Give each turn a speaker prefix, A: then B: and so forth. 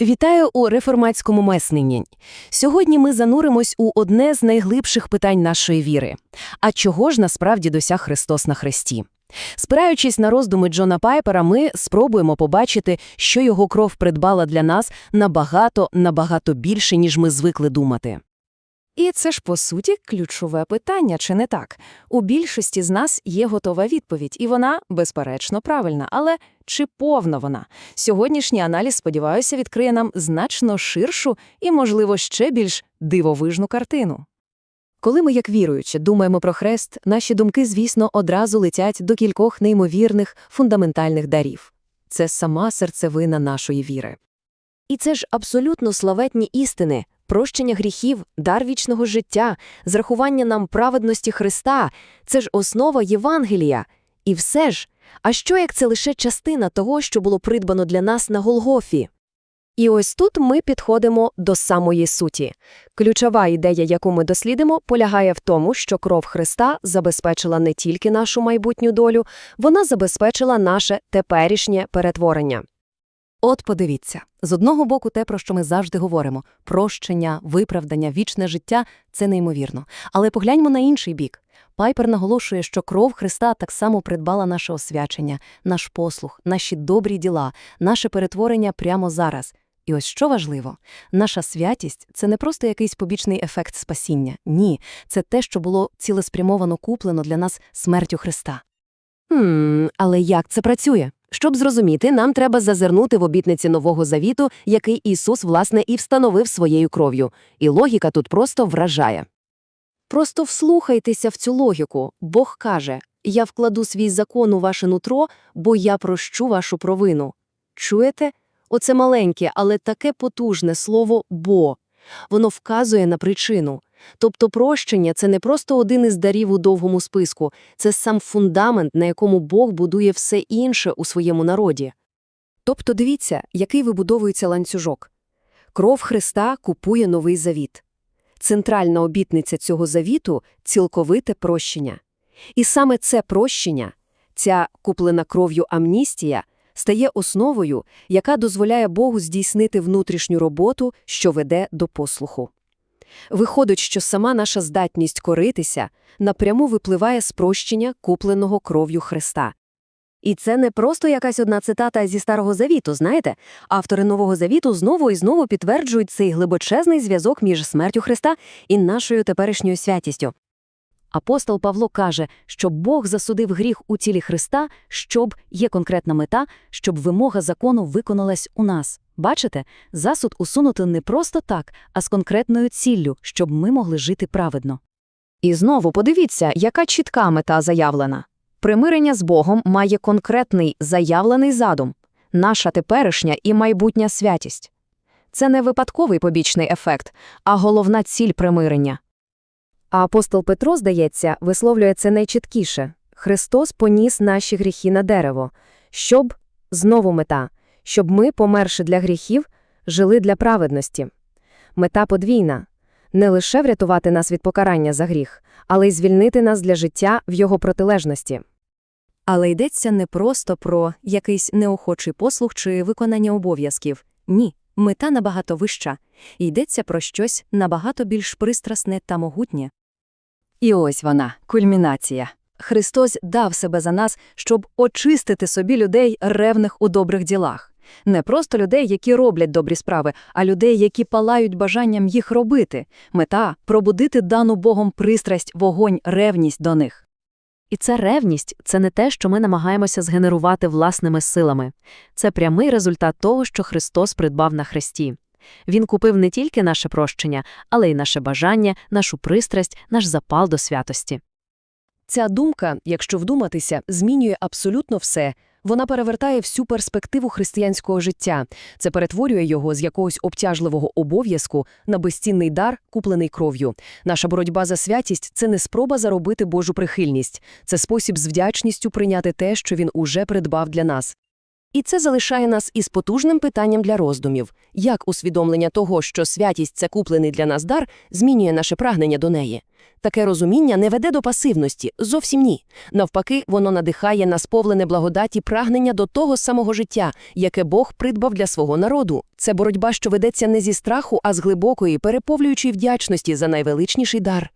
A: Вітаю у реформатському месненні. Сьогодні ми зануримось у одне з найглибших питань нашої віри. А чого ж насправді досяг Христос на хресті? Спираючись на роздуми Джона Пайпера, ми спробуємо побачити, що його кров придбала для нас набагато, набагато більше, ніж ми звикли думати.
B: І це ж, по суті, ключове питання, чи не так? У більшості з нас є готова відповідь, і вона, безперечно, правильна. Але чи повна вона? Сьогоднішній аналіз, сподіваюся, відкриє нам значно ширшу і, можливо, ще більш дивовижну картину.
C: Коли ми, як віруючі, думаємо про хрест, наші думки, звісно, одразу летять до кількох неймовірних, фундаментальних дарів. Це сама серцевина нашої віри. І це ж абсолютно славетні істини, прощення гріхів, дар вічного життя, зрахування нам праведності Христа – це ж основа Євангелія. І все ж, а що як це лише частина того, що було придбано для нас на Голгофі? І ось тут ми підходимо до самої суті. Ключова ідея, яку ми дослідимо, полягає в тому, що кров Христа забезпечила не тільки нашу майбутню долю, вона забезпечила наше теперішнє перетворення.
A: От подивіться, з одного боку те, про що ми завжди говоримо – прощення, виправдання, вічне життя – це неймовірно. Але погляньмо на інший бік. Пайпер наголошує, що кров Христа так само придбала наше освячення, наш послух, наші добрі діла, наше перетворення прямо зараз. І ось що важливо, наша святість – це не просто якийсь побічний ефект спасіння. Ні, це те, що було цілеспрямовано куплено для нас смертю Христа. Хм, але як це працює? Щоб зрозуміти, нам треба зазирнути в обітниці Нового Завіту, який Ісус, власне, і встановив своєю кров'ю. І логіка тут просто вражає. Просто вслухайтеся в цю логіку. Бог каже, «Я вкладу свій закон у ваше нутро, бо я прощу вашу провину». Чуєте? Оце маленьке, але таке потужне слово «бо». Воно вказує на причину. Тобто прощення – це не просто один із дарів у довгому списку, це сам фундамент, на якому Бог будує все інше у своєму народі. Тобто дивіться, який вибудовується ланцюжок. Кров Христа купує новий завіт. Центральна обітниця цього завіту – цілковите прощення. І саме це прощення, ця куплена кров'ю амністія, стає основою, яка дозволяє Богу здійснити внутрішню роботу, що веде до послуху. Виходить, що сама наша здатність коритися напряму випливає з прощення, купленого кров'ю Христа. І це не просто якась одна цитата зі Старого Завіту, знаєте? Автори Нового Завіту знову і знову підтверджують цей глибочезний зв'язок між смертю Христа і нашою теперішньою святістю. Апостол Павло каже, що Бог засудив гріх у тілі Христа, щоб є конкретна мета, щоб вимога закону виконалась у нас. Бачите, засуд усунути не просто так, а з конкретною ціллю, щоб ми могли жити праведно.
B: І знову подивіться, яка чітка мета заявлена. Примирення з Богом має конкретний заявлений задум – наша теперішня і майбутня святість. Це не випадковий побічний ефект, а головна ціль примирення. А апостол Петро, здається, висловлює це найчіткіше. Христос поніс наші гріхи на дерево, щоб, знову мета, щоб ми, померши для гріхів, жили для праведності. Мета подвійна – не лише врятувати нас від покарання за гріх, але й звільнити нас для життя в його протилежності.
C: Але йдеться не просто про якийсь неохочий послух чи виконання обов'язків. Ні, мета набагато вища. Йдеться про щось набагато більш пристрасне та могутнє.
B: І ось вона, кульмінація. Христос дав себе за нас, щоб очистити собі людей ревних у добрих ділах. Не просто людей, які роблять добрі справи, а людей, які палають бажанням їх робити. Мета – пробудити дану Богом пристрасть, вогонь, ревність до них.
C: І ця ревність – це не те, що ми намагаємося згенерувати власними силами. Це прямий результат того, що Христос придбав на хресті. Він купив не тільки наше прощення, але й наше бажання, нашу пристрасть, наш запал до святості.
A: Ця думка, якщо вдуматися, змінює абсолютно все. Вона перевертає всю перспективу християнського життя. Це перетворює його з якогось обтяжливого обов'язку на безцінний дар, куплений кров'ю. Наша боротьба за святість – це не спроба заробити Божу прихильність. Це спосіб з вдячністю прийняти те, що він уже придбав для нас. І це залишає нас із потужним питанням для роздумів. Як усвідомлення того, що святість – це куплений для нас дар, змінює наше прагнення до неї? Таке розуміння не веде до пасивності, зовсім ні. Навпаки, воно надихає на сповлене благодаті прагнення до того самого життя, яке Бог придбав для свого народу. Це боротьба, що ведеться не зі страху, а з глибокої, переповнюючої вдячності за найвеличніший дар.